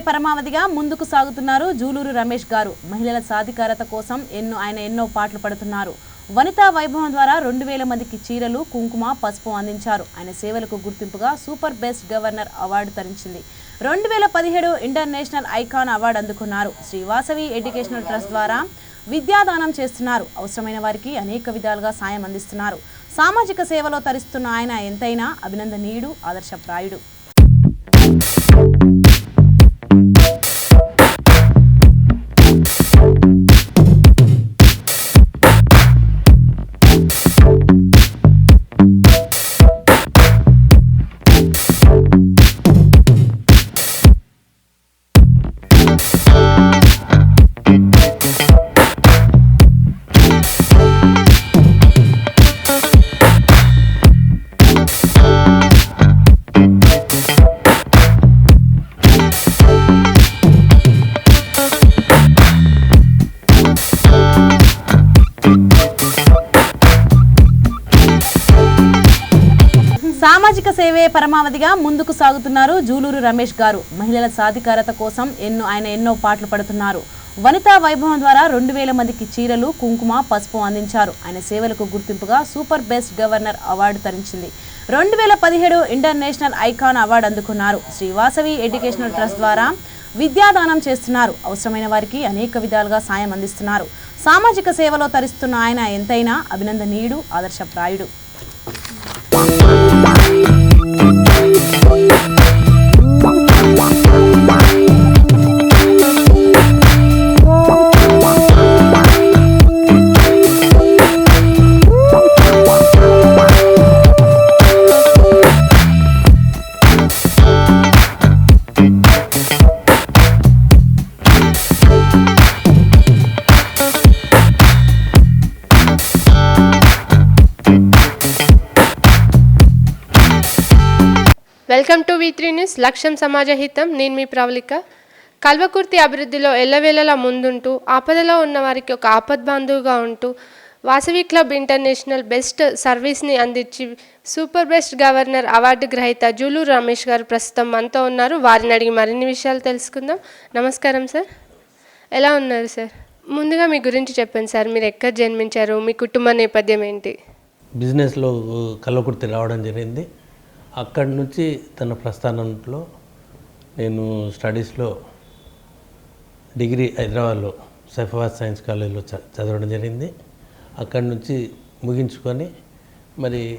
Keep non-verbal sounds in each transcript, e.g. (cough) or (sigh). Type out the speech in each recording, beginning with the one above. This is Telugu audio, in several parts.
సామాజిక పరమావధిగా ముందుకు సాగుతున్నారు జూలూరు రమేష్ గారు. మహిళల సాధికారత కోసం ఎన్నో ఆయన ఎన్నో పాటలు పడుతున్నారు. వనితా వైభవం ద్వారా రెండు వేల మందికి చీరలు కుంకుమ పసుపు అందించారు. ఆయన సేవలకు గుర్తింపుగా సూపర్ బెస్ట్ గవర్నర్ అవార్డు తరించింది. రెండు వేల పదిహేడు ఇంటర్నేషనల్ ఐకాన్ అవార్డు అందుకున్నారు. శ్రీవాసవి ఎడ్యుకేషనల్ ట్రస్ట్ ద్వారా విద్యాదానం చేస్తున్నారు. అవసరమైన వారికి అనేక విధాలుగా సాయం అందిస్తున్నారు. సామాజిక సేవలో తరిస్తున్న ఆయన ఎంతైనా అభినందనీయుడు ఆదర్శప్రాయుడు. సామాజిక సేవే పరమావధిగా ముందుకు సాగుతున్నారు జూలూరు రమేష్ గారు. మహిళల సాధికారత కోసం ఎన్నో ఆయన ఎన్నో పాటలు పడుతున్నారు. వనితా వైభవం ద్వారా రెండు వేల మందికి చీరలు కుంకుమ పసుపు అందించారు. ఆయన సేవలకు గుర్తింపుగా సూపర్ బెస్ట్ గవర్నర్ అవార్డు తరించింది. రెండు వేల పదిహేడు ఇంటర్నేషనల్ ఐకాన్ అవార్డు అందుకున్నారు. శ్రీవాసవి ఎడ్యుకేషనల్ ట్రస్ట్ ద్వారా విద్యాదానం చేస్తున్నారు. అవసరమైన వారికి అనేక విధాలుగా సాయం అందిస్తున్నారు. సామాజిక సేవలో తరిస్తున్న ఆయన ఎంతైనా అభినందనీయుడు ఆదర్శప్రాయుడు. Thank త్రీ న్యూస్ లక్ష్యం సమాజహితం నేను మీ ప్రవళిక. కల్వకుర్తి అభివృద్ధిలో ఎల్లవేళలా ముందుంటూ ఆపదలో ఉన్న వారికి ఒక ఆపద్బాంధువుగా ఉంటూ వాసవి క్లబ్ ఇంటర్నేషనల్ బెస్ట్ సర్వీస్ని అందించి సూపర్ బెస్ట్ గవర్నర్ అవార్డు గ్రహీత జూలూరు రమేష్ గారు ప్రస్తుతం మనతో ఉన్నారు. వారిని అడిగి మరిన్ని విషయాలు తెలుసుకుందాం. నమస్కారం సార్. ఎలా ఉన్నారు సార్? ముందుగా మీ గురించి చెప్పండి సార్. మీరు ఎక్కడ జన్మించారు? మీ కుటుంబ నేపథ్యం ఏంటి? బిజినెస్లో కల్వకుర్తి రావడం జరిగింది. అక్కడి నుంచి తన ప్రస్థానంలో నేను స్టడీస్లో డిగ్రీ హైదరాబాద్లో సైఫాబాద్ సైన్స్ కాలేజీలో చ- చదవడం జరిగింది. అక్కడి నుంచి ముగించుకొని మరి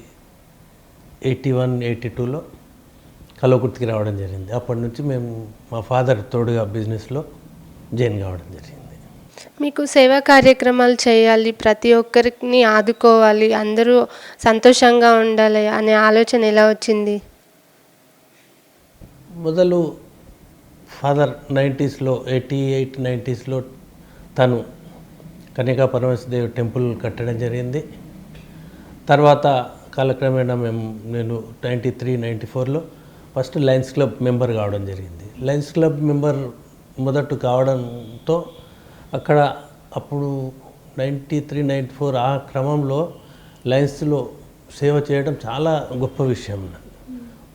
ఎయిటీ వన్ ఎయిటీ టూలో కలవకుర్తికి రావడం జరిగింది. అప్పటి నుంచి మేము మా ఫాదర్ తోడుగా బిజినెస్లో జాయిన్ కావడం జరిగింది. మీకు సేవా కార్యక్రమాలు చేయాలి ప్రతి ఒక్కరిని ఆదుకోవాలి అందరూ సంతోషంగా ఉండాలి అనే ఆలోచన ఎలా వచ్చింది? మొదలు ఫాదర్ నైంటీస్లో ఎయిటీ ఎయిట్ నైంటీస్లో తను కన్యకా పరమేశ్వరదేవి టెంపుల్ కట్టడం జరిగింది. తర్వాత కాలక్రమేణా మేము నేను నైంటీ త్రీ నైంటీ ఫోర్లో ఫస్ట్ లయన్స్ క్లబ్ మెంబర్ కావడం జరిగింది. లయన్స్ క్లబ్ మెంబర్ మొదట కావడంతో అక్కడ అప్పుడు నైంటీ త్రీ నైంటీ ఫోర్ ఆ క్రమంలో లయన్స్లో సేవ చేయడం చాలా గొప్ప విషయం.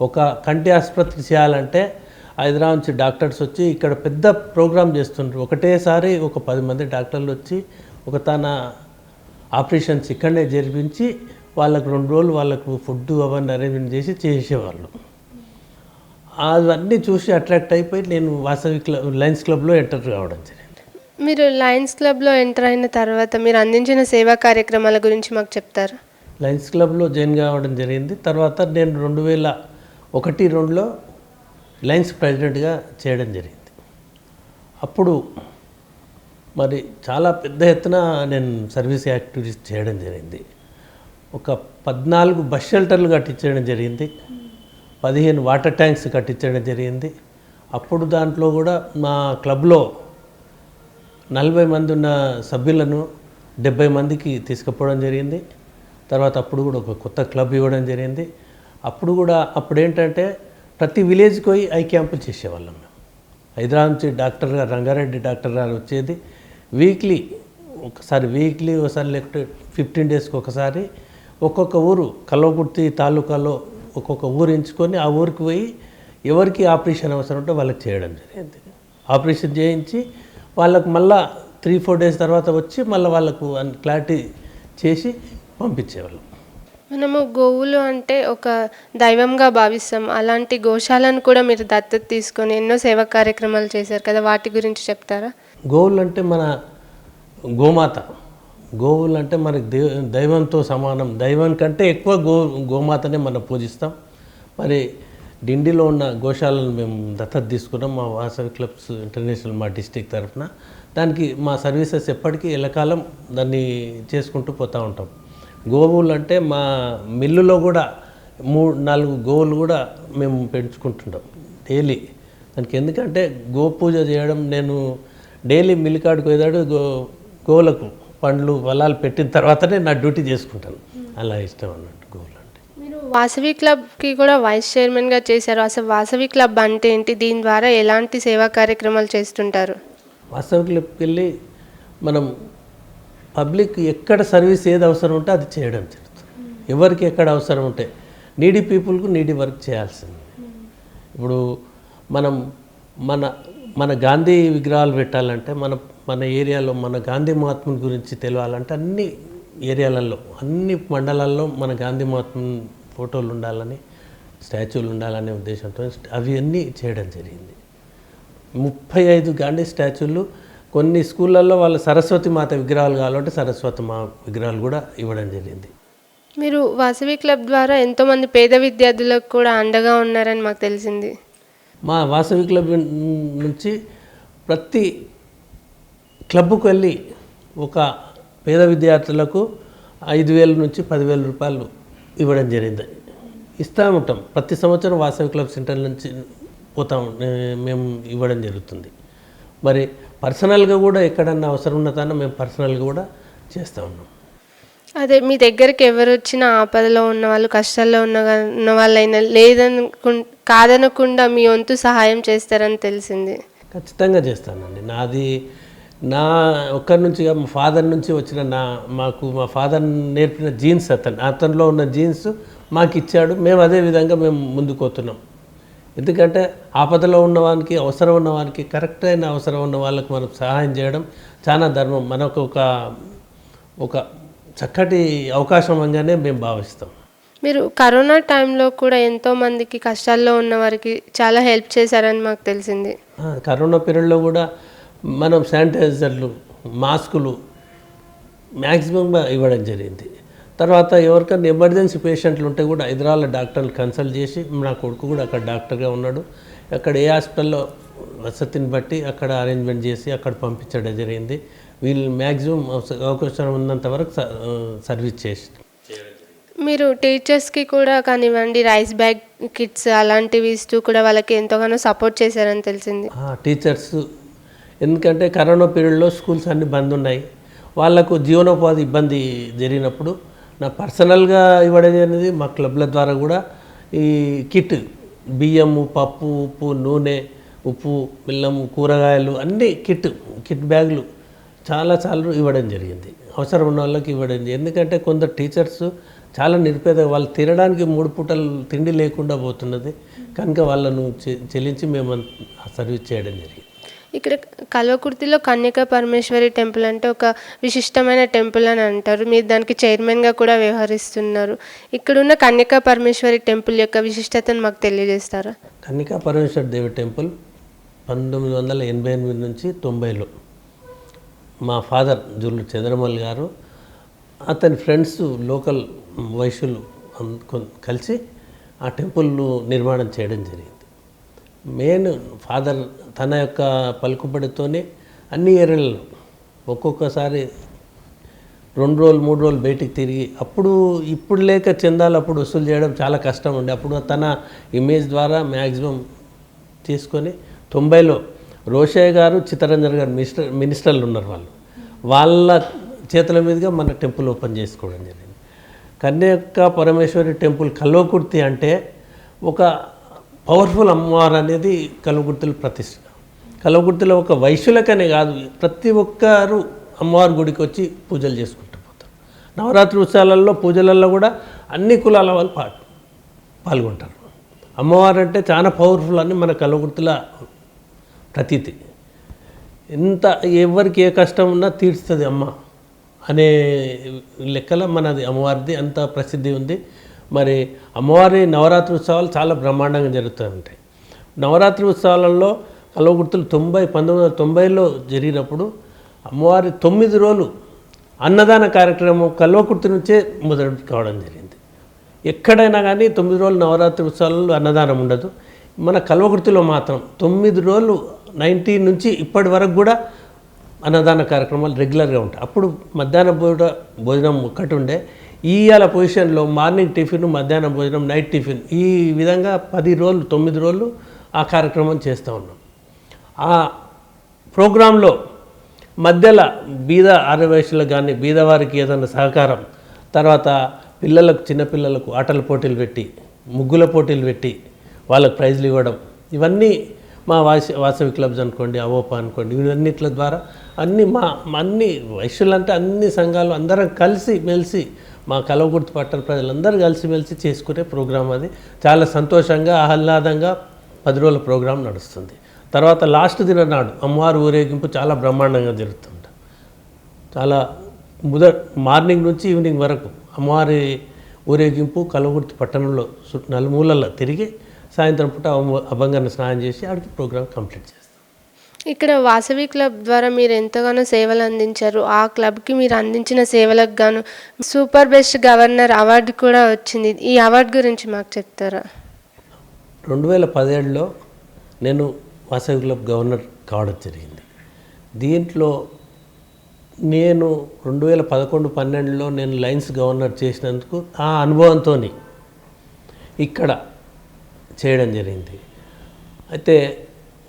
ఒక కంటి ఆసుపత్రి చేయాలంటే హైదరాబాద్ నుంచి డాక్టర్స్ వచ్చి ఇక్కడ పెద్ద ప్రోగ్రామ్ చేస్తుంటారు ఒకటేసారి ఒక పది మంది డాక్టర్లు వచ్చి ఒక తన ఆపరేషన్స్ ఇక్కడనే జరిపించి వాళ్ళకు రెండు రోజులు వాళ్ళకు ఫుడ్ అవన్నీ అరేంజ్మెంట్ చేసి చేసేవాళ్ళు. అవన్నీ చూసి అట్రాక్ట్ అయిపోయి నేను వాసవి క్లబ్ లయన్స్ క్లబ్లో ఎంటర్ కావడం జరిగింది. మీరు లయన్స్ క్లబ్లో ఎంటర్ అయిన తర్వాత మీరు అందించిన సేవా కార్యక్రమాల గురించి మాకు చెప్తారు? లయన్స్ క్లబ్లో జాయిన్ కావడం జరిగింది. తర్వాత నేను రెండు వేల ఒకటి రెండులో లయన్స్ ప్రెసిడెంట్గా చేయడం జరిగింది. అప్పుడు మరి చాలా పెద్ద ఎత్తున నేను సర్వీస్ యాక్టివిటీస్ చేయడం జరిగింది. ఒక పద్నాలుగు బస్ షెల్టర్లు కట్టించడం జరిగింది. పదిహేను వాటర్ ట్యాంక్స్ కట్టించడం జరిగింది. అప్పుడు దాంట్లో కూడా మా క్లబ్లో నలభై మంది ఉన్న సభ్యులను డెబ్బై మందికి తీసుకుపోవడం జరిగింది. తర్వాత అప్పుడు కూడా ఒక కొత్త క్లబ్ ఇవ్వడం జరిగింది. అప్పుడు కూడా అప్పుడు ఏంటంటే ప్రతి విలేజ్కి పోయి ఐ క్యాంపులు చేసేవాళ్ళం మేము. హైదరాబాద్ నుంచి డాక్టర్ గారు రంగారెడ్డి డాక్టర్ గారు వచ్చేది. వీక్లీ ఒకసారి వీక్లీ ఒకసారి లేకపోతే ఫిఫ్టీన్ డేస్కి ఒకసారి ఒక్కొక్క ఊరు కల్వకుర్తి తాలూకాలో ఒక్కొక్క ఊరు ఎంచుకొని ఆ ఊరికి పోయి ఎవరికి ఆపరేషన్ అవసరం ఉంటే వాళ్ళకి చేయడం జరిగింది. ఆపరేషన్ చేయించి వాళ్ళకు మళ్ళా త్రీ ఫోర్ డేస్ తర్వాత వచ్చి మళ్ళీ వాళ్ళకు క్లారిటీ చేసి పంపించేవాళ్ళం. మనము గోవులు అంటే ఒక దైవంగా భావిస్తాం. అలాంటి గోశాలను కూడా మీరు దత్తత తీసుకొని ఎన్నో సేవా కార్యక్రమాలు చేశారు కదా వాటి గురించి చెప్తారా? గోవులు అంటే మన గోమాత. గోవులు అంటే మనకి దేవ దైవంతో సమానం. దైవం కంటే ఎక్కువ గో గోమాతనే మనం పూజిస్తాం. మరి డిండిలో ఉన్న గోశాలను మేము దత్తత తీసుకున్నాం. మా వాసవి క్లబ్స్ ఇంటర్నేషనల్ మా డిస్టిక్ తరఫున. దానికి మా సర్వీసెస్ ఎప్పటికీ ఎల్లకాలం దాన్ని చేసుకుంటూ పోతూ ఉంటాం. గోవులు అంటే మా మిల్లులో కూడా మూడు నాలుగు గోవులు కూడా మేము పెంచుకుంటుంటాం డైలీ. దానికి ఎందుకంటే గో పూజ చేయడం నేను డైలీ మిల్లికాడుకు పోయేదాడు గో గోవులకు పండ్లు ఫలాలు పెట్టిన తర్వాతనే నా డ్యూటీ చేసుకుంటాను. అలా ఇష్టం అన్నట్టు వాసవి క్లబ్కి కూడా వైస్ చైర్మన్గా చేశారు. అసలు వాసవి క్లబ్ అంటే ఏంటి? దీని ద్వారా ఎలాంటి సేవా కార్యక్రమాలు చేస్తుంటారు? వాసవి క్లబ్కి వెళ్ళి మనం పబ్లిక్ ఎక్కడ సర్వీస్ ఏది అవసరం ఉంటే అది చేయడం జరుగుతుంది. ఎవరికి ఎక్కడ అవసరం ఉంటే నీడీ పీపుల్కు నీడీ వర్క్ చేయాల్సింది. ఇప్పుడు మనం మన మన గాంధీ విగ్రహాలు పెట్టాలంటే మన మన ఏరియాలో మన గాంధీ మహాత్ముని గురించి తెలియాలంటే అన్ని ఏరియాలలో అన్ని మండలాల్లో మన గాంధీ మహాత్ముని ఫోటోలు ఉండాలని స్టాచ్యూలు ఉండాలనే ఉద్దేశంతో అవి అన్నీ చేయడం జరిగింది. ముప్పై ఐదు గాంధీ స్టాచ్యూలు కొన్ని స్కూళ్ళల్లో వాళ్ళ సరస్వతి మాత విగ్రహాలు కావాలంటే సరస్వతి మా విగ్రహాలు కూడా ఇవ్వడం జరిగింది. మీరు వాసవి క్లబ్ ద్వారా ఎంతోమంది పేద విద్యార్థులకు కూడా అండగా ఉన్నారని మాకు తెలిసింది. మా వాసవి క్లబ్ నుంచి ప్రతి క్లబ్కు వెళ్ళి ఒక పేద విద్యార్థులకు ఐదు వేల నుంచి పదివేల రూపాయలు ఇవ్వడం జరిగింది. ఇస్తూ ఉంటాం ప్రతి సంవత్సరం వాసవి క్లబ్ సెంటర్ నుంచి పోతాం. మేము ఇవ్వడం జరుగుతుంది. మరి పర్సనల్గా కూడా ఎక్కడన్నా అవసరం ఉన్నదాన్ని మేము పర్సనల్గా కూడా చేస్తూ ఉన్నాం. అదే మీ దగ్గరికి ఎవరు వచ్చినా ఆపదలో ఉన్న వాళ్ళు కష్టాల్లో ఉన్న ఉన్న వాళ్ళైనా లేదనుకు కాదనకుండా మీ వంతు సహాయం చేస్తారని తెలిసింది. ఖచ్చితంగా చేస్తానండి. నాది నా ఒక్కరి నుంచి మా ఫాదర్ నుంచి వచ్చిన నా మాకు మా ఫాదర్ నేర్పిన జీన్స్ అతను. అతనిలో ఉన్న జీన్స్ మాకు ఇచ్చాడు. మేము అదే విధంగా మేము ముందుకు పోతున్నాం. ఎందుకంటే ఆపదలో ఉన్న వానికి అవసరం ఉన్న వానికి కరెక్ట్ అయిన అవసరం ఉన్న వాళ్ళకి మనం సహాయం చేయడం చాలా ధర్మం. మనకు ఒక ఒక చక్కటి అవకాశం అనగానే మేము భావిస్తాం. మీరు కరోనా టైంలో కూడా ఎంతో మందికి కష్టాల్లో ఉన్న వారికి చాలా హెల్ప్ చేశారని మాకు తెలిసింది. కరోనా పీరియడ్లో కూడా మనం శానిటైజర్లు మాస్కులు మ్యాక్సిమంగా ఇవ్వడం జరిగింది. తర్వాత ఎవరికైనా ఎమర్జెన్సీ పేషెంట్లు ఉంటే కూడా హైదరాబాద్ డాక్టర్ని కన్సల్ట్ చేసి నా కొడుకు కూడా అక్కడ డాక్టర్గా ఉన్నాడు. అక్కడ ఏ హాస్పిటల్లో వసతిని బట్టి అక్కడ అరేంజ్మెంట్ చేసి అక్కడ పంపించడం జరిగింది. వీళ్ళు మ్యాక్సిమం అవకాశం ఉన్నంత వరకు సర్వీస్ చేసి మీరు టీచర్స్కి కూడా కానివ్వండి రైస్ బ్యాగ్ కిట్స్ అలాంటివి ఇస్తూ కూడా వాళ్ళకి ఎంతగానో సపోర్ట్ చేశారని తెలిసింది. టీచర్స్ ఎందుకంటే కరోనా పీరియడ్లో స్కూల్స్ అన్నీ బంద్ ఉన్నాయి. వాళ్ళకు జీవనోపాధి ఇబ్బంది జరిగినప్పుడు నా పర్సనల్గా ఇవ్వడం అనేది మా క్లబ్ల ద్వారా కూడా ఈ కిట్ బియ్యము పప్పు ఉప్పు నూనె ఉప్పు బెల్లము కూరగాయలు అన్నీ కిట్ కిట్ బ్యాగులు చాలా చాలా ఇవ్వడం జరిగింది. అవసరం ఉన్న వాళ్ళకి ఇవ్వడం జరిగింది. ఎందుకంటే కొందరు టీచర్స్ చాలా నిరుపేద వాళ్ళు తినడానికి మూడు పూటలు తిండి లేకుండా పోతున్నది. కనుక వాళ్ళను చె- చెల్లించి మేము అంత- ఆ సర్వీస్ చేయడం జరిగింది. ఇక్కడ కల్వకుర్తిలో కన్యక పరమేశ్వరి టెంపుల్ అంటే ఒక విశిష్టమైన టెంపుల్ అని అంటారు. మీరు దానికి చైర్మన్గా కూడా వ్యవహరిస్తున్నారు. ఇక్కడున్న కన్యక పరమేశ్వరి టెంపుల్ యొక్క విశిష్టతను మాకు తెలియజేస్తారా? కన్నికా పరమేశ్వరి దేవి టెంపుల్ పంతొమ్మిది వందల ఎనభై ఎనిమిది నుంచి తొంభైలో మా ఫాదర్ జుల్లు చంద్రమల్ గారు అతని ఫ్రెండ్స్ లోకల్ వైశ్యులు కలిసి ఆ టెంపుల్ నిర్మాణం చేయడం జరిగింది. మెయిన్ ఫాదర్ తన యొక్క పలుకుబడితోనే అన్ని ఏరియాలలో ఒక్కొక్కసారి రెండు రోజులు మూడు రోజులు బయటికి తిరిగి అప్పుడు ఇప్పుడు లేక చందాలు అప్పుడు వసూలు చేయడం చాలా కష్టం ఉండే అప్పుడు తన ఇమేజ్ ద్వారా మ్యాక్సిమం తీసుకొని తొంభైలో రోషయ్య గారు చిత్తరంజన్ గారు మినిస్టర్ మినిస్టర్లు ఉన్నారు వాళ్ళు. వాళ్ళ చేతుల మీదుగా మన టెంపుల్ ఓపెన్ చేసుకోవడం జరిగింది. కన్యక పరమేశ్వరి టెంపుల్ కల్వకుర్తి అంటే ఒక పవర్ఫుల్ అమ్మవారు అనేది కల్వకుర్తిలో ప్రతిష్ట కల్వకుర్తిలో ఒక వైశ్యులకనే కాదు ప్రతి ఒక్కరు అమ్మవారి గుడికి వచ్చి పూజలు చేసుకుంటూ పోతారు. నవరాత్రి ఉత్సవాలలో పూజలలో కూడా అన్ని కులాల వాళ్ళు పాటు పాల్గొంటారు. అమ్మవారు అంటే చాలా పవర్ఫుల్ అని మన కలవకుర్తిల ప్రతీతి. ఎంత ఎవరికి ఏ కష్టం ఉన్నా తీర్చుతుంది అమ్మ అనే లెక్కల మనది అమ్మవారిది అంత ప్రసిద్ధి ఉంది. మరి అమ్మవారి నవరాత్రి ఉత్సవాలు చాలా బ్రహ్మాండంగా జరుగుతూ ఉంటాయి నవరాత్రి ఉత్సవాలలో కలవగుర్తులు తొంభై పంతొమ్మిది వందల తొంభైలో జరిగినప్పుడు అమ్మవారి తొమ్మిది రోజులు అన్నదాన కార్యక్రమం కల్వకుర్తి నుంచే మొదలు కావడం జరిగింది. ఎక్కడైనా కానీ తొమ్మిది రోజులు నవరాత్రి ఉత్సవాలలో అన్నదానం ఉండదు. మన కల్వకుర్తిలో మాత్రం తొమ్మిది రోజులు నైన్టీన్ నుంచి ఇప్పటి వరకు కూడా అన్నదాన కార్యక్రమాలు రెగ్యులర్గా ఉంటాయి. అప్పుడు మధ్యాహ్నం పూట భోజనం ఒక్కటి ఉండే. ఇవాళ పొజిషన్లో మార్నింగ్ టిఫిన్ మధ్యాహ్నం భోజనం నైట్ టిఫిన్ ఈ విధంగా పది రోజులు తొమ్మిది రోజులు ఆ కార్యక్రమం చేస్తూ ఉన్నాం. ఆ ప్రోగ్రాంలో మధ్యలో బీద ఆరవయసులకు కానీ బీదవారికి ఏదైనా సహకారం తర్వాత పిల్లలకు చిన్నపిల్లలకు ఆటల పోటీలు పెట్టి ముగ్గుల పోటీలు పెట్టి వాళ్ళకు ప్రైజ్లు ఇవ్వడం. ఇవన్నీ మా వాసి వాసవి క్లబ్స్ అనుకోండి అవోపా అనుకోండి ఇవన్నిట్ల ద్వారా అన్ని మా మా అన్ని వయసులంటే అన్ని సంఘాలు అందరం కలిసి మెలిసి మా కలవగుర్తు పట్టణ ప్రజలందరూ కలిసి మెలిసి చేసుకునే ప్రోగ్రాం అది. చాలా సంతోషంగా ఆహ్లాదంగా పది రోజుల ప్రోగ్రాం నడుస్తుంది. తర్వాత లాస్ట్ దిన నాడు అమ్మవారి ఊరేగింపు చాలా బ్రహ్మాండంగా జరుగుతుంది చాలా ముద మార్నింగ్ నుంచి ఈవినింగ్ వరకు అమ్మవారి ఊరేగింపు కలవగుర్తి పట్టణంలో నలుమూలల్లో తిరిగి సాయంత్రం పూట అభంగాన్ని స్నానం చేసి ఆడికి ప్రోగ్రామ్ కంప్లీట్ చేస్తాం. ఇక్కడ వాసవి క్లబ్ ద్వారా మీరు ఎంతగానో సేవలు అందించారు. ఆ క్లబ్కి మీరు అందించిన సేవలకు గాను సూపర్ బెస్ట్ గవర్నర్ అవార్డు కూడా వచ్చింది. ఈ అవార్డు గురించి మాకు చెప్తారా? రెండు వేల పదిహేడులో నేను వాసవి క్లబ్ గవర్నర్ కావడం జరిగింది. దీంట్లో నేను రెండు వేల పదకొండు పన్నెండులో నేను లైన్స్ గవర్నర్ చేసినందుకు ఆ అనుభవంతో ఇక్కడ చేయడం జరిగింది. అయితే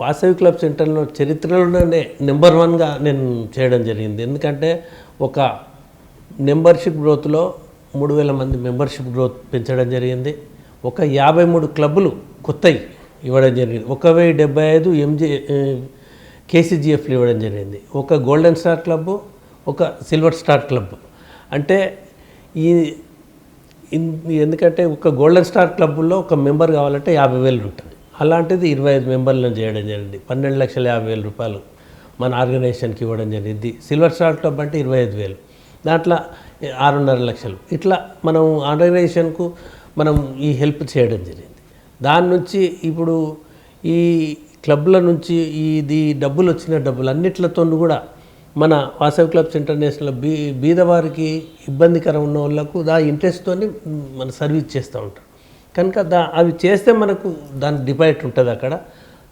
వాసవి క్లబ్ సెంటర్లో చరిత్రలోనే నెంబర్ వన్గా నేను చేయడం జరిగింది. ఎందుకంటే ఒక మెంబర్షిప్ గ్రోత్లో మూడు వేల మంది మెంబర్షిప్ గ్రోత్ పెంచడం జరిగింది. ఒక యాభై మూడు క్లబ్బులు కొత్తవి ఇవ్వడం జరిగింది. ఒక వెయ్యి డెబ్బై ఐదు ఎంజే కేసీజీఎఫ్లు ఇవ్వడం జరిగింది. ఒక గోల్డెన్ స్టార్ క్లబ్బు ఒక సిల్వర్ స్టార్ క్లబ్ అంటే ఈ ఎందుకంటే ఒక గోల్డెన్ స్టార్ క్లబ్లో ఒక మెంబర్ కావాలంటే యాభై వేలు ఉంటుంది. అలాంటిది ఇరవై ఐదు మెంబర్లను చేయడం జరిగింది. పన్నెండు లక్షల యాభై వేల రూపాయలు మన ఆర్గనైజేషన్కి ఇవ్వడం జరిగింది. సిల్వర్ స్టార్ క్లబ్ అంటే ఇరవై ఐదు వేలు. దాంట్లో ఆరున్నర లక్షలు. ఇట్లా మనం ఆర్గనైజేషన్కు మనం ఈ హెల్ప్ చేయడం జరిగింది. దాని నుంచి ఇప్పుడు ఈ క్లబ్ల నుంచి ఇది డబ్బులు వచ్చిన డబ్బులు అన్నిట్లతో కూడా మన వాసవి క్లబ్స్ ఇంటర్నేషనల్ బీ బీదవారికి ఇబ్బందికరం ఉన్న వాళ్ళకు దా ఇంట్రెస్ట్తో మన సర్వీస్ చేస్తూ ఉంటారు. కనుక దా అవి చేస్తే మనకు దాని డిపాజిట్ ఉంటుంది అక్కడ.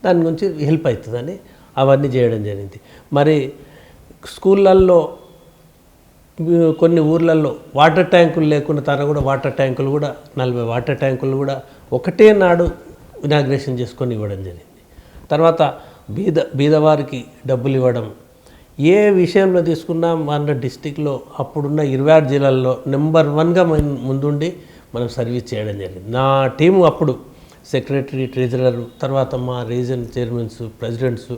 దాని గురించి హెల్ప్ అవుతుందని అవన్నీ చేయడం జరిగింది. మరి స్కూళ్ళల్లో కొన్ని ఊర్లలో వాటర్ ట్యాంకులు లేకుండా తన కూడా వాటర్ ట్యాంకులు కూడా నలభై వాటర్ ట్యాంకులు కూడా ఒకటే నాడు ఇనాగ్రేషన్ చేసుకొని ఇవ్వడం జరిగింది. తర్వాత బీద బీదవారికి డబ్బులు ఇవ్వడం. ఏ విషయంలో తీసుకున్నా మన డిస్టిక్లో అప్పుడున్న ఇరవై ఆరు జిల్లాల్లో నెంబర్ వన్గా మన ముందుండి మనం సర్వీస్ చేయడం జరిగింది. నా టీము అప్పుడు సెక్రటరీ ట్రెజరర్ తర్వాత మా రీజన్ చైర్మన్స్ ప్రెసిడెంట్స్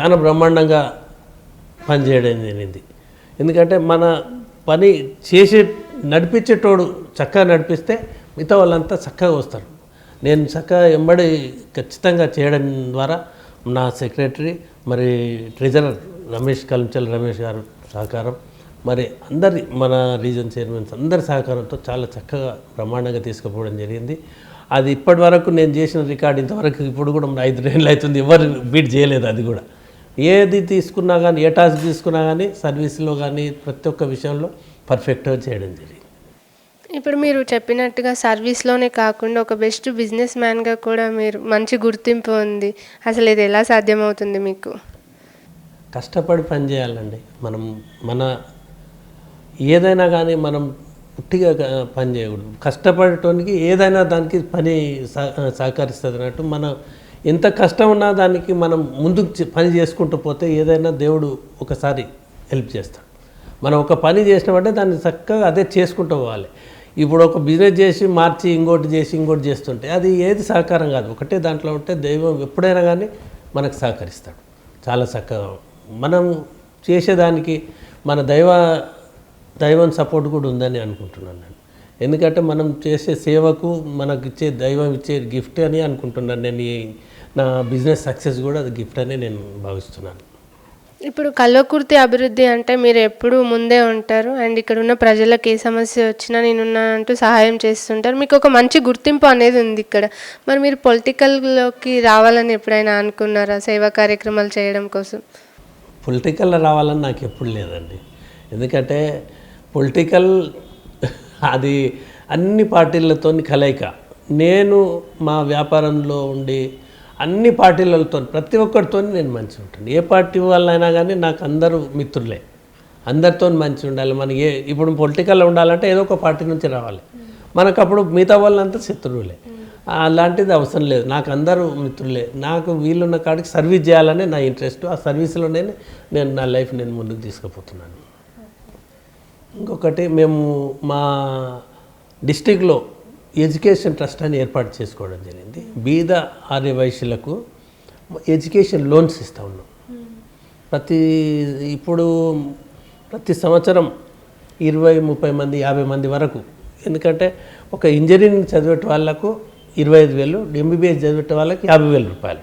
చాలా బ్రహ్మాండంగా పనిచేయడం జరిగింది. ఎందుకంటే మన పని చేసే నడిపించేటోడు చక్కగా నడిపిస్తే మిగతా వాళ్ళంతా చక్కగా వస్తారు. నేను చక్కగా ఎంబడి ఖచ్చితంగా చేయడం ద్వారా నా సెక్రటరీ మరి ట్రెజరర్ రమేష్ కలంచల్ రమేష్ గారు సహకారం మరి అందరి మన రీజన్ చైర్మన్స్ అందరి సహకారంతో చాలా చక్కగా బ్రహ్మాండంగా తీసుకుపోవడం జరిగింది. అది ఇప్పటి వరకు నేను చేసిన రికార్డు ఇంతవరకు ఇప్పుడు కూడా ఐదు నెలలు అవుతుంది. ఎవరు బీట్ చేయలేదు అది కూడా. ఏది తీసుకున్నా కానీ ఏ టాస్క్ తీసుకున్నా కానీ సర్వీస్లో కానీ ప్రతి ఒక్క విషయంలో పర్ఫెక్ట్గా చేయడం జరిగింది. ఇప్పుడు మీరు చెప్పినట్టుగా సర్వీస్లోనే కాకుండా ఒక బెస్ట్ బిజినెస్ మ్యాన్గా కూడా మీరు మంచి గుర్తింపు ఉంది. అసలు ఇది ఎలా సాధ్యమవుతుంది మీకు? కష్టపడి పని చేయాలండి. మనం మన ఏదైనా కానీ మనం పుట్టిగా పని చేయకూడదు. కష్టపడటానికి ఏదైనా దానికి పని సహ- సహకరిస్తుంది అన్నట్టు మనం ఎంత కష్టం ఉన్నా దానికి మనం ముందుకు పని చేసుకుంటూ పోతే ఏదైనా దేవుడు ఒకసారి హెల్ప్ చేస్తాడు. మనం ఒక పని చేసినామంటే దాన్ని చక్కగా అదే చేసుకుంటూ పోవాలి. ఇప్పుడు ఒక బిజినెస్ చేసి మార్చి ఇంకోటి చేసి ఇంకోటి చేస్తుంటే అది ఏది సహకారం కాదు. ఒకటే దాంట్లో ఉంటే దైవం ఎప్పుడైనా కానీ మనకు సహకరిస్తాడు. చాలా చక్కగా మనం చేసేదానికి మన దైవ దైవం సపోర్ట్ కూడా ఉందని అనుకుంటున్నాను నేను. ఎందుకంటే మనం చేసే సేవకు మనకు ఇచ్చే దైవం ఇచ్చే గిఫ్ట్ అని అనుకుంటున్నాను నేను. ఈ నా బిజినెస్ సక్సెస్ కూడా అది గిఫ్ట్ అని నేను భావిస్తున్నాను. ఇప్పుడు కల్వకుర్తి అభివృద్ధి అంటే మీరు ఎప్పుడు ముందే ఉంటారు అండ్ ఇక్కడ ఉన్న ప్రజలకు ఏ సమస్య వచ్చినా నేనున్నానంటూ సహాయం చేస్తుంటారు. మీకు ఒక మంచి గుర్తింపు అనేది ఉంది ఇక్కడ. మరి మీరు పొలిటికల్లోకి రావాలని ఎప్పుడైనా అనుకున్నారా? సేవా కార్యక్రమాలు చేయడం కోసం? పొలిటికల్ రావాలని నాకు ఎప్పుడు లేదండి. ఎందుకంటే పొలిటికల్ (laughs) అది అన్ని పార్టీలతో కలయిక. నేను మా వ్యాపారంలో ఉండి అన్ని పార్టీలతో ప్రతి ఒక్కరితో నేను మంచిగా ఉంటాను. ఏ పార్టీ వాళ్ళైనా కానీ నాకు అందరూ మిత్రులే. అందరితో మంచి ఉండాలి. మనకి ఏ ఇప్పుడు పొలిటికల్లో ఉండాలంటే ఏదో ఒక పార్టీ నుంచి రావాలి. మనకు అప్పుడు మిగతా వాళ్ళంతా శత్రువులే. అలాంటిది అవసరం లేదు. నాకు అందరూ మిత్రులే. నాకు వీలున్న కాడికి సర్వీస్ చేయాలనే నా ఇంట్రెస్ట్. ఆ సర్వీస్లోనే నేను నా లైఫ్ నేను ముందుకు తీసుకుపోతున్నాను. ఇంకొకటి మేము మా డిస్టిక్లో ఎడ్యుకేషన్ ట్రస్ట్ అని ఏర్పాటు చేసుకోవడం జరిగింది. బీద ఆర్య వైశ్యులకు ఎడ్యుకేషన్ లోన్స్ ఇస్తూ ఉన్నాం. ప్రతి ఇప్పుడు ప్రతి సంవత్సరం ఇరవై ముప్పై మంది యాభై మంది వరకు ఎందుకంటే ఒక ఇంజనీరింగ్ చదివేట వాళ్ళకు ఇరవై ఐదు వేలు ఎంబీబీఎస్ చదివేట వాళ్ళకి యాభై వేల రూపాయలు.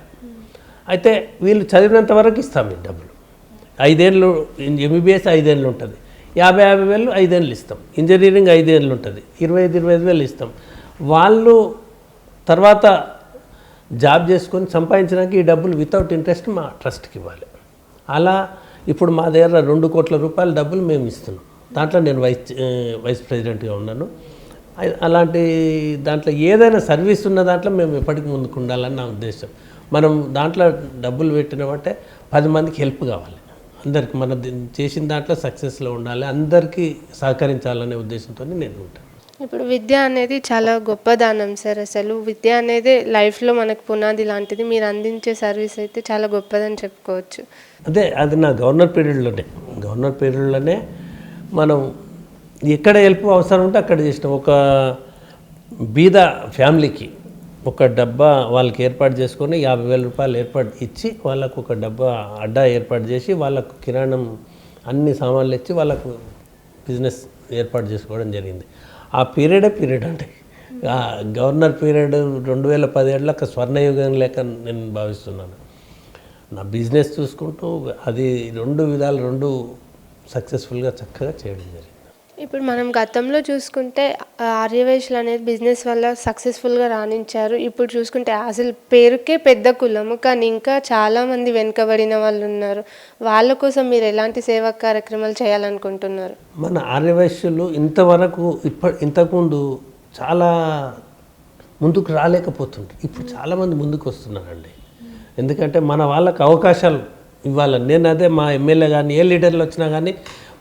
అయితే వీళ్ళు చదివినంత వరకు ఇస్తాం ఈ డబ్బులు. ఐదేళ్ళు ఎంబీబీఎస్ ఐదేళ్ళు ఉంటుంది. యాభై యాభై వేలు ఐదేళ్ళు ఇస్తాం. ఇంజనీరింగ్ ఐదేళ్ళు ఉంటుంది. ఇరవై ఐదు ఇరవై ఐదు వేలు ఇస్తాం. వాళ్ళు తర్వాత జాబ్ చేసుకొని సంపాదించడానికి ఈ డబ్బులు వితౌట్ ఇంట్రెస్ట్ మా ట్రస్ట్కి ఇవ్వాలి. అలా ఇప్పుడు మా దగ్గర రెండు కోట్ల రూపాయల డబ్బులు మేము ఇస్తున్నాం. దాంట్లో నేను వైస్ వైస్ ప్రెసిడెంట్గా ఉన్నాను. అలాంటి దాంట్లో ఏదైనా సర్వీస్ ఉన్న దాంట్లో మేము ఎప్పటికీ ముందుకు ఉండాలని నా ఉద్దేశం. మనం దాంట్లో డబ్బులు పెట్టినామంటే పది మందికి హెల్ప్ కావాలి. అందరికి మనం చేసిన దాంట్లో సక్సెస్లో ఉండాలి. అందరికీ సహకరించాలనే ఉద్దేశంతో నేను ఉంటాను. ఇప్పుడు విద్య అనేది చాలా గొప్ప దానం సార్ అసలు. విద్య అనేది లైఫ్లో మనకు పునాది లాంటిది. మీరు అందించే సర్వీస్ అయితే చాలా గొప్పదని చెప్పుకోవచ్చు. అదే అది నా గవర్నర్ పీరియడ్లోనే. గవర్నర్ పీరియడ్లోనే మనం ఎక్కడ హెల్ప్ అవసరం ఉంటే అక్కడ చేసినాం. ఒక బీద ఫ్యామిలీకి ఒక డబ్బా వాళ్ళకి ఏర్పాటు చేసుకొని యాభై వేల రూపాయలు ఏర్పాటు ఇచ్చి వాళ్ళకు ఒక డబ్బా అడ్డా ఏర్పాటు చేసి వాళ్ళకు కిరాణం అన్ని సామాన్లు ఇచ్చి వాళ్ళకు బిజినెస్ ఏర్పాటు చేసుకోవడం జరిగింది. ఆ పీరియడే పీరియడ్ అంటే గవర్నర్ పీరియడ్ రెండు వేల పదిహేడులో ఒక స్వర్ణయుగం లేక నేను భావిస్తున్నాను. నా బిజినెస్ చూసుకుంటూ అది రెండు విధాలు రెండు సక్సెస్ఫుల్గా చక్కగా చేయడం జరిగింది. ఇప్పుడు మనం గతంలో చూసుకుంటే ఆ, అనేది బిజినెస్ వల్ల సక్సెస్ఫుల్గా రాణించారు. ఇప్పుడు చూసుకుంటే అసలు పేరుకే పెద్ద కులము కానీ ఇంకా చాలామంది వెనుకబడిన వాళ్ళు ఉన్నారు. వాళ్ళ కోసం మీరు ఎలాంటి సేవా కార్యక్రమాలు చేయాలనుకుంటున్నారు? మన ఆర్యవైశ్యులు ఇంతవరకు ఇప్పటి ఇంతకుముందు చాలా ముందుకు రాలేకపోతుంటారు ఇప్పుడు చాలామంది ముందుకు వస్తున్నారండి. ఎందుకంటే మన వాళ్ళకు అవకాశాలు ఇవ్వాలని. నేను అదే మా ఎమ్మెల్యే కానీ ఏ లీడర్లు వచ్చినా కానీ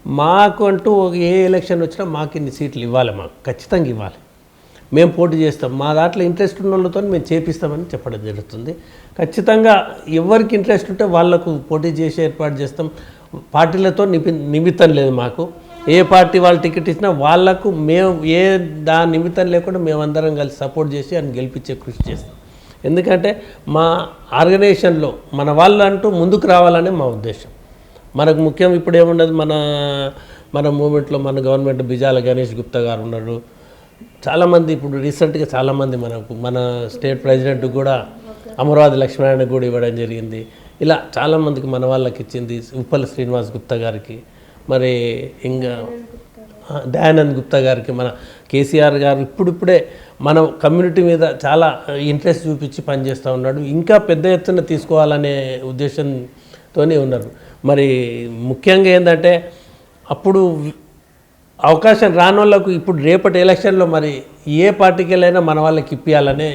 మాకు అంటూ ఏ ఎలక్షన్ వచ్చినా మాకు ఇన్ని సీట్లు ఇవ్వాలి మాకు ఖచ్చితంగా ఇవ్వాలి. మేము పోటీ చేస్తాం. మా దాంట్లో ఇంట్రెస్ట్ ఉన్న వాళ్ళతో మేము చేపిస్తామని చెప్పడం జరుగుతుంది. ఖచ్చితంగా ఎవరికి ఇంట్రెస్ట్ ఉంటే వాళ్ళకు పోటీ చేసి ఏర్పాటు చేస్తాం. పార్టీలతో నిపి నిమిత్తం లేదు మాకు. ఏ పార్టీ వాళ్ళు టికెట్ ఇచ్చినా వాళ్ళకు మేము ఏ దా నిమిత్తం లేకుండా మేమందరం కలిసి సపోర్ట్ చేసి అని గెలిపించే కృషి చేస్తాం. ఎందుకంటే మా ఆర్గనైజేషన్లో మన వాళ్ళు అంటూ ముందుకు రావాలనే మా ఉద్దేశం. మనకు ముఖ్యం ఇప్పుడు ఏముండదు మన మన మూమెంట్లో మన గవర్నమెంట్ బిజాల గణేష్ గుప్తా గారు ఉన్నారు. చాలామంది ఇప్పుడు రీసెంట్గా చాలామంది మనకు మన స్టేట్ ప్రెసిడెంట్ కూడా అమరావతి లక్ష్మీనారాయణ కూడా ఇవ్వడం జరిగింది. ఇలా చాలామందికి మన వాళ్ళకి ఇచ్చింది ఉప్పల శ్రీనివాస్ గుప్తా గారికి మరి ఇంకా దయానంద్ గుప్తా గారికి మన కేసీఆర్ గారు ఇప్పుడిప్పుడే మన కమ్యూనిటీ మీద చాలా ఇంట్రెస్ట్ చూపించి పనిచేస్తూ ఉన్నాడు. ఇంకా పెద్ద ఎత్తున తీసుకోవాలనే ఉద్దేశంతోనే ఉన్నారు. మరి ముఖ్యంగా ఏంటంటే అప్పుడు అవకాశం రాని వాళ్ళకు ఇప్పుడు రేపటి ఎలక్షన్లో మరి ఏ పార్టీకి వెళ్ళైనా మన వాళ్ళకి ఇప్పియాలనే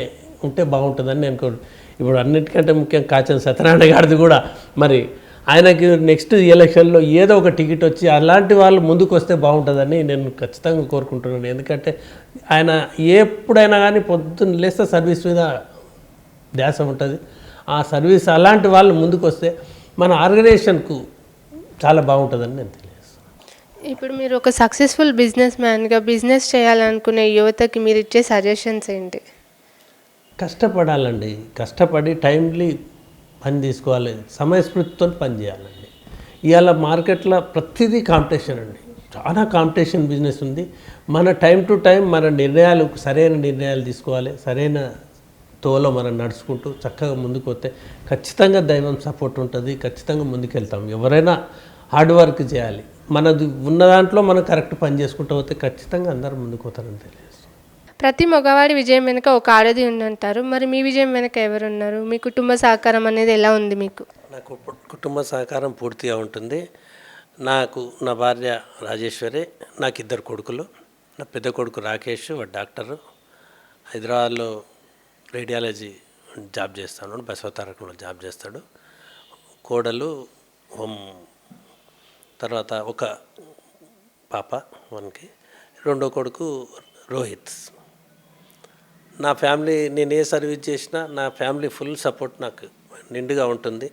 ఉంటే బాగుంటుందని నేను కోరు ఇప్పుడు అన్నిటికంటే ముఖ్యం కాచన్ సత్యనారాయణ గారిది కూడా. మరి ఆయనకి నెక్స్ట్ ఎలక్షన్లో ఏదో ఒక టికెట్ వచ్చి అలాంటి వాళ్ళు ముందుకు వస్తే బాగుంటుందని నేను ఖచ్చితంగా కోరుకుంటున్నాను. ఎందుకంటే ఆయన ఎప్పుడైనా కానీ పొద్దున్న లేస్తే సర్వీస్ మీద ధ్యాస ఉంటుంది ఆ సర్వీస్ అలాంటి వాళ్ళు ముందుకు వస్తే మన ఆర్గనైజేషన్కు చాలా బాగుంటుందని నేను తెలియజేస్తాను. ఇప్పుడు మీరు ఒక సక్సెస్ఫుల్ బిజినెస్ మ్యాన్గా బిజినెస్ చేయాలనుకునే యువతకి మీరు ఇచ్చే సజెషన్స్ ఏంటి? కష్టపడాలండి. కష్టపడి టైమ్లీ పని తీసుకోవాలి. సమయస్ఫూర్తితో పని చేయాలండి. ఇవాళ మార్కెట్లో ప్రతిదీ కాంపిటీషన్ అండి. చాలా కాంపిటీషన్ బిజినెస్ ఉంది. మన టైం టు టైం మన నిర్ణయాలు సరైన నిర్ణయాలు తీసుకోవాలి. సరైన తోలో మనం నడుచుకుంటూ చక్కగా ముందుకు పోతే ఖచ్చితంగా దైవం సపోర్ట్ ఉంటుంది ఖచ్చితంగా ముందుకెళ్తాం. ఎవరైనా హార్డ్ వర్క్ చేయాలి. మనది ఉన్న దాంట్లో మనం కరెక్ట్ పని చేసుకుంటూ పోతే ఖచ్చితంగా అందరూ ముందుకు పోతారని తెలియజేస్తాం ప్రతి మగవాడి విజయం వెనుక ఒక ఆడది ఉందంటారు. మరి మీ విజయం వెనుక ఎవరున్నారు? మీ కుటుంబ సహకారం అనేది ఎలా ఉంది మీకు? నాకు కుటుంబ సహకారం పూర్తిగా ఉంటుంది. నాకు నా భార్య రాజేశ్వరి నాకు ఇద్దరు కొడుకులు. నా పెద్ద కొడుకు రాకేష్ వాడు డాక్టరు. హైదరాబాద్లో రేడియాలజీ జాబ్ చేస్తాను బసవతారకంలో జాబ్ చేస్తాడు. కోడలు హోమ్ తర్వాత ఒక పాప వన్కి రెండో కొడుకు రోహిత్. నా ఫ్యామిలీ నేను ఏ సర్వీస్ చేసినా నా ఫ్యామిలీ ఫుల్ సపోర్ట్ నాకు నిండుగా ఉంటుంది.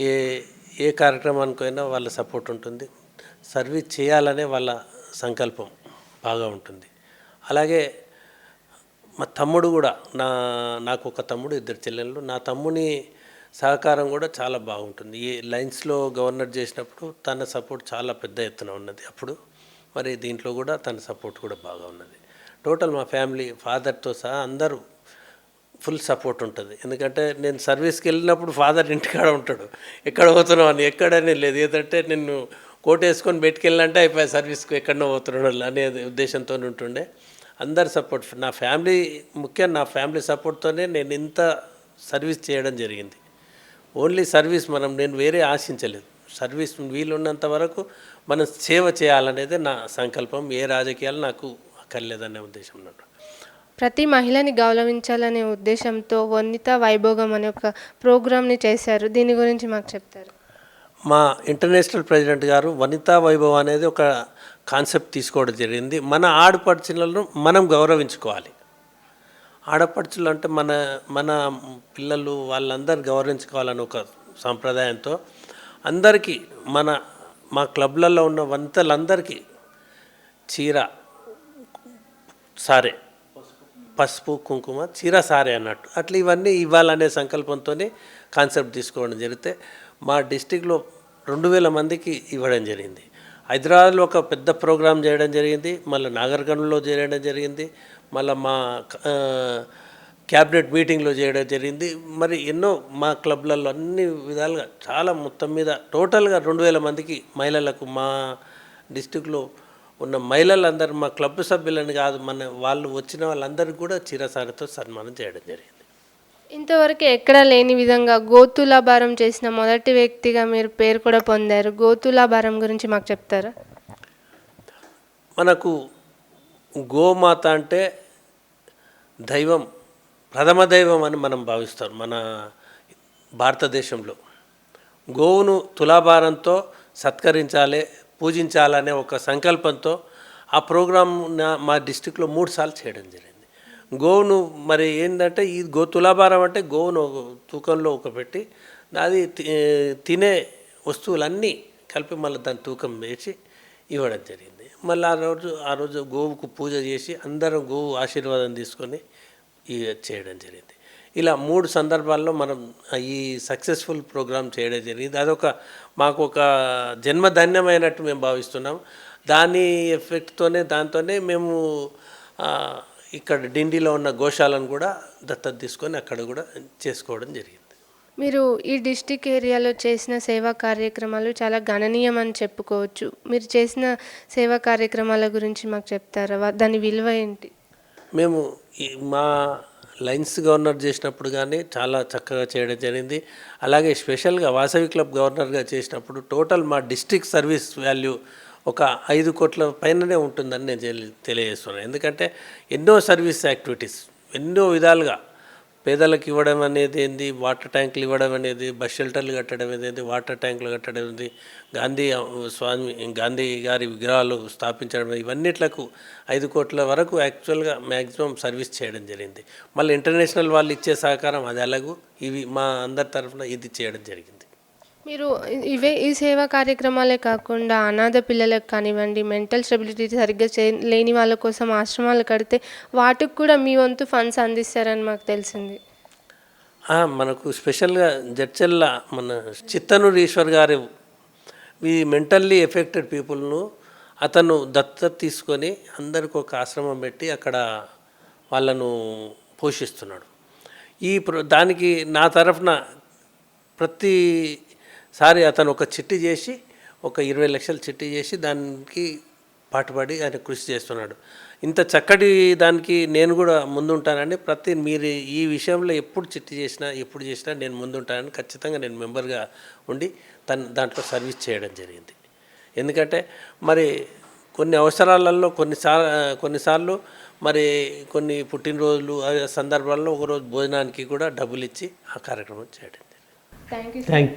ఏ ఏ కార్యక్రమానికైనా వాళ్ళ సపోర్ట్ ఉంటుంది. సర్వీస్ చేయాలనే వాళ్ళ సంకల్పం బాగా ఉంటుంది. అలాగే మా తమ్ముడు కూడా నా నాకు ఒక తమ్ముడు ఇద్దరు చెల్లెళ్ళు. నా తమ్ముని సహకారం కూడా చాలా బాగుంటుంది. ఈ లైన్స్లో గవర్నర్ చేసినప్పుడు తన సపోర్ట్ చాలా పెద్ద ఎత్తున ఉన్నది అప్పుడు. మరి దీంట్లో కూడా తన సపోర్ట్ కూడా బాగా ఉన్నది. టోటల్ మా ఫ్యామిలీ ఫాదర్తో సహా అందరూ ఫుల్ సపోర్ట్ ఉంటుంది. ఎందుకంటే నేను సర్వీస్కి వెళ్ళినప్పుడు ఫాదర్ ఇంటికాడ ఉంటాడు. ఎక్కడ పోతున్నావు అని ఎక్కడనే లేదు. ఏదంటే నిన్ను కోట్ వేసుకొని బయటికెళ్ళాలంటే అయిపోయి సర్వీస్కి ఎక్కడనో పోతున్నాడు అనే ఉద్దేశంతో ఉంటుండే. అందరి సపోర్ట్. నా ఫ్యామిలీ ముఖ్యంగా నా ఫ్యామిలీ సపోర్ట్తోనే నేను ఇంత సర్వీస్ చేయడం జరిగింది. ఓన్లీ సర్వీస్ మనం నేను వేరే ఆశించలేదు. సర్వీస్ వీలున్నంత వరకు మనం సేవ చేయాలనేది నా సంకల్పం. ఏ రాజకీయాలు నాకు అక్కర్లేదనే ఉద్దేశం నాకు ప్రతి మహిళని గౌరవించాలనే ఉద్దేశంతో వనిత వైభోగం అనే ఒక ప్రోగ్రామ్ని చేశారు. దీని గురించి మాకు చెప్తారు. మా ఇంటర్నేషనల్ ప్రెసిడెంట్ గారు వనితా వైభవ్ అనేది ఒక కాన్సెప్ట్ తీసుకోవడం జరిగింది. మన ఆడపడుచులను మనం గౌరవించుకోవాలి. ఆడపడుచులు అంటే మన మన పిల్లలు వాళ్ళందరూ గౌరవించుకోవాలని ఒక సాంప్రదాయంతో అందరికీ మన మా క్లబ్లలో ఉన్న వంతలందరికీ చీర సారే. పసుపు కుంకుమ చీర సారే అన్నట్టు. అట్లా ఇవన్నీ ఇవ్వాలనే సంకల్పంతోనే కాన్సెప్ట్ తీసుకోవడం జరిగితే మా డిస్టిక్లో రెండు వేల మందికి ఇవ్వడం జరిగింది. హైదరాబాద్లో ఒక పెద్ద ప్రోగ్రాం చేయడం జరిగింది మళ్ళీ నాగర్కర్నూల్లో చేయడం జరిగింది మళ్ళీ మా క్యాబినెట్ మీటింగ్లో చేయడం జరిగింది. మరి ఎన్నో మా క్లబ్లలో అన్ని విధాలుగా చాలా మొత్తం మీద టోటల్గా రెండు వేల మందికి మహిళలకు మా డిస్టిక్లో ఉన్న మహిళలందరూ మా క్లబ్ సభ్యులని కాదు మన వాళ్ళు వచ్చిన వాళ్ళందరికీ కూడా చిరసారితో సన్మానం చేయడం జరిగింది. ఇంతవరకు ఎక్కడా లేని విధంగా గోతులాభారం చేసిన మొదటి వ్యక్తిగా మీరు పేరు కూడా పొందారు. గోతులాభారం గురించి మాకు చెప్తారా? మనకు గోమాత అంటే దైవం ప్రథమ దైవం అని మనం భావిస్తాం మన భారతదేశంలో. గోవును తులాభారంతో సత్కరించాలి పూజించాలనే ఒక సంకల్పంతో ఆ ప్రోగ్రాం మా డిస్టిక్లో మూడు సార్లు చేయడం జరిగింది. గోవును మరి ఏంటంటే ఈ గో తులాభారం అంటే గోవును తూకంలో ఒక పెట్టి అది తి- తినే వస్తువులన్నీ కలిపి మళ్ళీ దాని తూకం వేసి ఇవ్వడం జరిగింది. మళ్ళీ ఆ రోజు ఆ రోజు గోవుకు పూజ చేసి అందరం గోవు ఆశీర్వాదం తీసుకొని ఇ చేయడం జరిగింది. ఇలా మూడు సందర్భాల్లో మనం ఈ సక్సెస్ఫుల్ ప్రోగ్రామ్ చేయడం జరిగింది. అదొక మాకు ఒక జన్మధన్యమైనట్టు మేము భావిస్తున్నాం. దాని ఎఫెక్ట్తోనే దాంతోనే మేము ఇక్కడ డిండిలో ఉన్న గోశాలను కూడా దత్తత తీసుకొని అక్కడ కూడా చేసుకోవడం జరిగింది. మీరు ఈ డిస్టిక్ ఏరియాలో చేసిన సేవా కార్యక్రమాలు చాలా గణనీయం అని చెప్పుకోవచ్చు. మీరు చేసిన సేవా కార్యక్రమాల గురించి మాకు చెప్తారా? దాని విలువ ఏంటి? మేము మా లైన్స్ గవర్నర్ చేసినప్పుడు కానీ చాలా చక్కగా చేయడం జరిగింది. అలాగే స్పెషల్గా వాసవి క్లబ్ గవర్నర్గా చేసినప్పుడు టోటల్ మా డిస్ట్రిక్ట్ సర్వీస్ వాల్యూ ఒక ఐదు కోట్ల పైననే ఉంటుందని నేను తెలి- తెలియజేస్తున్నాను. ఎందుకంటే ఎన్నో సర్వీస్ యాక్టివిటీస్ ఎన్నో విధాలుగా పేదలకు ఇవ్వడం అనేది ఏంది వాటర్ ట్యాంకులు ఇవ్వడం అనేది బస్ షెల్టర్లు కట్టడం అనేది వాటర్ ట్యాంకులు కట్టడం అనేది గాంధీ స్వామి గాంధీ గారి విగ్రహాలు స్థాపించడం ఇవన్నిట్లకు ఐదు కోట్ల వరకు యాక్చువల్గా మ్యాక్సిమం సర్వీస్ చేయడం జరిగింది. మళ్ళీ ఇంటర్నేషనల్ వాళ్ళు ఇచ్చే సహకారం అది అలాగూ ఇవి మా అందరి తరఫున ఇది చేయడం జరిగింది. మీరు ఇవే ఈ సేవా కార్యక్రమాలే కాకుండా అనాథ పిల్లలకు కానివ్వండి మెంటల్ స్టెబిలిటీ సరిగ్గా చే లేని వాళ్ళ కోసం ఆశ్రమాలు కడితే వాటికి కూడా మీ వంతు ఫండ్స్ అందిస్తారని మాకు తెలిసింది. మనకు స్పెషల్గా జడ్చెల్ల మన చిత్తనూరు ఈశ్వర్ గారు ఈ మెంటల్లీ ఎఫెక్టెడ్ పీపుల్ను అతను దత్తత తీసుకొని అందరికి ఒక ఆశ్రమం పెట్టి అక్కడ వాళ్ళను పోషిస్తున్నాడు. ఈ దానికి నా తరఫున ప్రతి ప్రతిసారి అతను ఒక చిట్టి చేసి ఒక ఇరవై లక్షలు చిట్టి చేసి దానికి పాటుపడి ఆయన కృషి చేస్తున్నాడు. ఇంత చక్కటి దానికి నేను కూడా ముందుంటానని ప్రతి మీరు ఈ విషయంలో ఎప్పుడు చిట్టి చేసినా ఎప్పుడు చేసినా నేను ముందుంటానని ఖచ్చితంగా నేను మెంబర్గా ఉండి తన దాంట్లో సర్వీస్ చేయడం జరిగింది. ఎందుకంటే మరి కొన్ని అవసరాలలో కొన్నిసార్లు కొన్నిసార్లు మరి కొన్ని పుట్టినరోజులు సందర్భాల్లో ఒకరోజు భోజనానికి కూడా డబ్బులు ఇచ్చి ఆ కార్యక్రమం చేయడం జరిగింది. Thank you thank